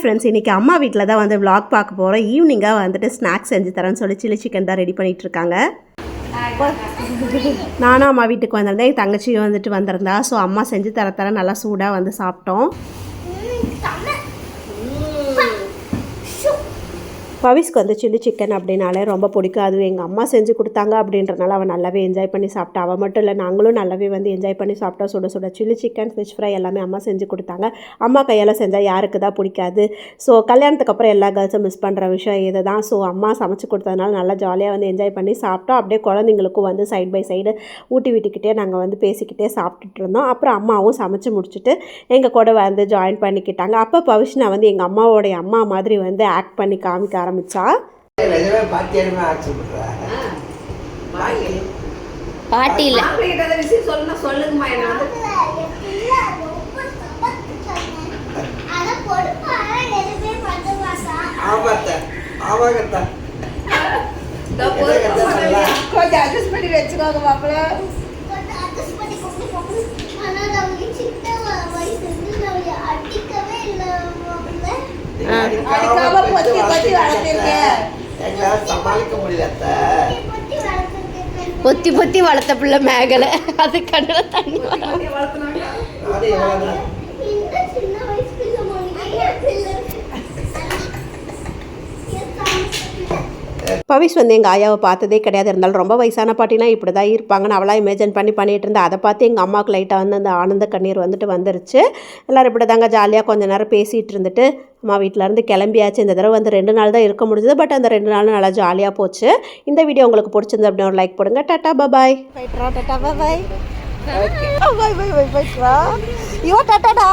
Friends இன்றைக்கி அம்மா வீட்டில் தான் வந்து vlog பார்க்க போகிறோம் ஈவினிங்காக வந்துட்டு ஸ்நாக்ஸ் செஞ்சு தரேன்னு சொல்லி சில்லி சிக்கன் தான் ரெடி பண்ணிட்டு இருக்காங்க. நானும் அம்மா வீட்டுக்கு வந்திருந்தேன். என் தங்கச்சியும் வந்துட்டு வந்திருந்தா. ஸோ அம்மா செஞ்சு தர தர நல்லா சூடாக வந்து சாப்பிட்டோம். பவிஸ்க்கு வந்து சில்லி சிக்கன் அப்படின்னாலே ரொம்ப பிடிக்கும். அது எங்கள் அம்மா செஞ்சு கொடுத்தாங்க அப்படின்றனால அவன் நல்லாவே என்ஜாய் பண்ணி சாப்பிட்டா. அவள் மட்டும் இல்லை நாங்களும் நல்லாவே வந்து என்ஜாய் பண்ணி சாப்பிட்டா. சுட சுட சில்லி சிக்கன் ஃபிஷ் ஃப்ரை எல்லாமே அம்மா செஞ்சு கொடுத்தாங்க. அம்மா கையால் செஞ்சால் யாருக்கு தான் பிடிக்காது. ஸோ கல்யாணத்துக்கு அப்புறம் எல்லா கேர்ள்ஸும் மிஸ் பண்ணுற விஷயம் இது தான் ஸோ அம்மா சமைச்சு கொடுத்ததுனால நல்லா ஜாலியாக வந்து என்ஜாய் பண்ணி சாப்பிட்டோம். அப்படியே குழந்தைங்களுக்கும் வந்து சைட் பை சைடு ஊட்டி விட்டுக்கிட்டே நாங்கள் வந்து பேசிக்கிட்டே சாப்பிட்டுட்டு இருந்தோம். அப்புறம் அம்மாவும் சமைச்சு முடிச்சுட்டு எங்கள் கூட வந்து ஜாயின் பண்ணிக்கிட்டாங்க. அப்போ பவிஷ்னா வந்து எங்கள் அம்மாவோடைய அம்மா மாதிரி வந்து ஆக்ட் பண்ணி காமிக்க ஆரம்பித்தா பாட்டி இல்ல? கொஞ்சம் அட்ஜஸ்ட் பண்ணி வச்சுக்கோங்க மாப்பிள்ள அடிக்காம பொத்தி பொத்தி வளர்த்திருக்கேன். எங்களால சமாளிக்க முடியல. பொத்தி பொத்தி வளர்த்த பிள்ளை மேகலை. அது கண்ணுல தண்ணி பவிஷ் வந்து எங்கள் ஆயாவை பார்த்ததே கிடையாது இருந்தாலும் ரொம்ப வயசான பாட்டினா இப்படி தான் இருப்பாங்கன்னு அவளாக இமேஜின் பண்ணி பண்ணிகிட்டு இருந்தா அதை பார்த்து எங்கள் அம்மாவுக்கு லைட்டாக வந்து அந்த ஆனந்த கண்ணீர் வந்துட்டு வந்துருச்சு எல்லோரும் இப்படி தாங்க ஜாலியாக கொஞ்ச நேரம் பேசிகிட்டு இருந்துட்டு அம்மா வீட்டிலேருந்து கிளம்பியாச்சு இந்த தடவை வந்து ரெண்டு நாள் தான் இருக்க முடிஞ்சது பட் அந்த ரெண்டு நாளும் நல்லா ஜாலியாக போச்சு இந்த வீடியோ உங்களுக்கு பிடிச்சிருந்து அப்படின்னு ஒரு லைக் போடுங்க tata bye bye tata bye bye bye bye bye yo டாட்டாடா